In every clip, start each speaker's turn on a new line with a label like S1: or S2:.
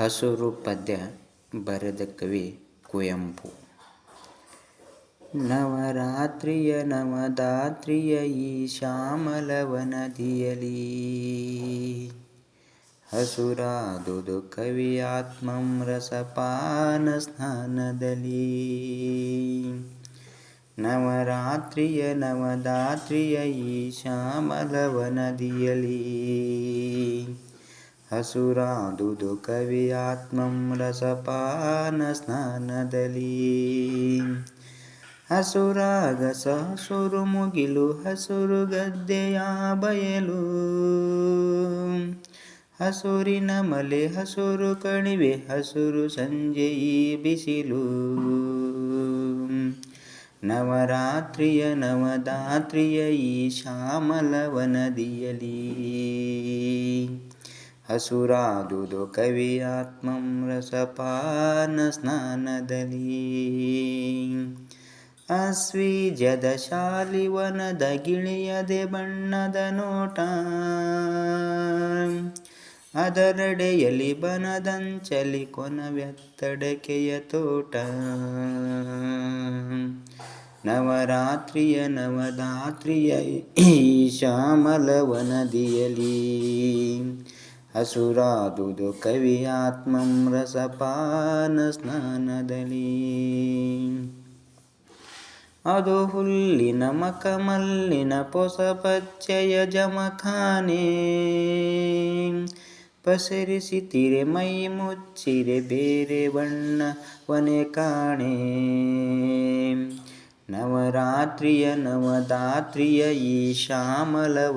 S1: ಹಸುರು ಪದ್ಯ ಬರೆದ ಕವಿ ಕುವೆಂಪು. ನವರಾತ್ರಿಯ ನವದಾತ್ರಿಯ ಈ ಶ್ಯಾಮಲವನದಿಯಲಿ ಹಸುರಾದುದು ಕವಿಯಾತ್ಮಂ ರಸಪಾನ ಸ್ನಾನದಲ್ಲಿ. ನವರಾತ್ರಿಯ ನವದಾತ್ರಿಯ ಈ ಶ್ಯಾಮಲವನದಿಯಲಿ ಹಸುರಾದುದು ಕವಿಯಾತ್ಮಂ ರಸಪಾನ ಸ್ನಾನದಲ್ಲಿ. ಹಸುರಾಗಸ ಹಸುರು ಮುಗಿಲು ಹಸುರು ಗದ್ದೆಯ ಬಯಲು. ಹಸುರಿನ ಮಲೆ ಹಸುರು ಕಣಿವೆ ಹಸುರು ಸಂಜೆ ಈ ಬಿಸಿಲು. ನವರಾತ್ರಿಯ ನವದಾತ್ರಿಯ ಈ ಶ್ಯಾಮಲವನದಿಯಲಿ ಹಸುರಾದುದು ಕವಿಯಾತ್ಮಂ ರಸಪಾನ ಸ್ನಾನದಲ್ಲಿ. ಅಸ್ವೀಜದ ಶಾಲಿವನದ ಗಿಳಿಯದೆ ಬಣ್ಣದ ನೋಟ. ಅದರಡೆಯಲಿ ಬನದಂಚಲಿ ಕೊನವೆತ್ತಡಕೆಯ ತೋಟ. ನವರಾತ್ರಿಯ ನವದಾತ್ರಿಯ ಈ ಶ್ಯಾಮಲವನದಿಯಲಿ ಹಸುರಾದುದು ಕವಿಯಾತ್ಮಂ ರಸಪಾನ ಸ್ನಾನದಲ್ಲಿ ಅದು ಹುಲ್ಲಿನ ಮಕಮಲ್ಲಿನ ಪೊಸ ಪಚ್ಚೆಯ ಜಮಖಾನೆ. ಪಸರಿಸಿತಿರೆ ಮೈ ಮುಚ್ಚಿರೆ ಬೇರೆ ಬಣ್ಣ ವನೆ ಕಾಣೆ. ನವರಾತ್ರಿಯ ನವದಾತ್ರಿಯ ಈ ಶ್ಯಾಮಲವನದಿಯಲಿ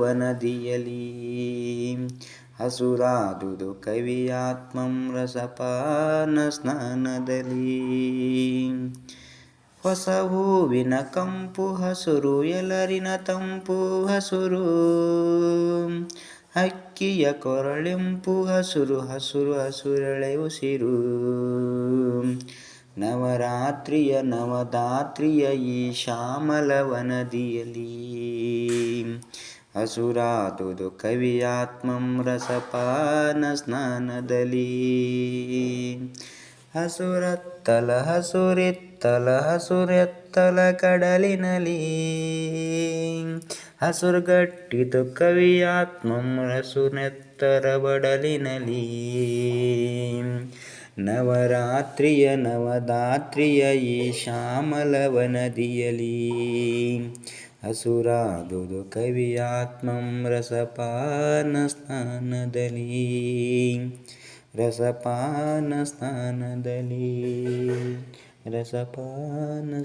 S1: ಹಸುರಾದುದು ಕವಿಯಾತ್ಮಂ ರಸಪಾನ ಸ್ನಾನದಲ್ಲಿ. ಹೊಸ ಹೂವಿನ ಕಂಪು ಹಸುರು ಎಲರಿನ ತಂಪು ಹಸುರು. ಹಕ್ಕಿಯ ಕೊರಳೆಂಪು ಹಸುರು ಹಸುರು ಹಸುರಳೆ ಉಸಿರು. ನವರಾತ್ರಿಯ ನವದಾತ್ರಿಯ ಈ ಶ್ಯಾಮಲವನದಿಯಲಿ ಹಸುರಾದುದು ಕವಿಯಾತ್ಮಂ ರಸಪಾನ ಸ್ನಾನದಲ್ಲಿ. ಹಸುರತ್ತಲ ಹಸುರಿತ್ತಲ ಹಸುರೆತ್ತಲ ಕಡಲಿನಲಿ ಹಸುರುಗಟ್ಟಿತು ಕವಿಯಾತ್ಮಂ ಹಸುನೆತ್ತರ ಬಡಲಿನಲಿ ನವರಾತ್ರಿಯ ನವದಾತ್ರಿಯ ಈ ಶ್ಯಾಮಲವನದಿಯಲಿ असुरा दुदु कवि आत्मं रसपानस्थानदली रसपानस्थानदली रसपानस्थानदली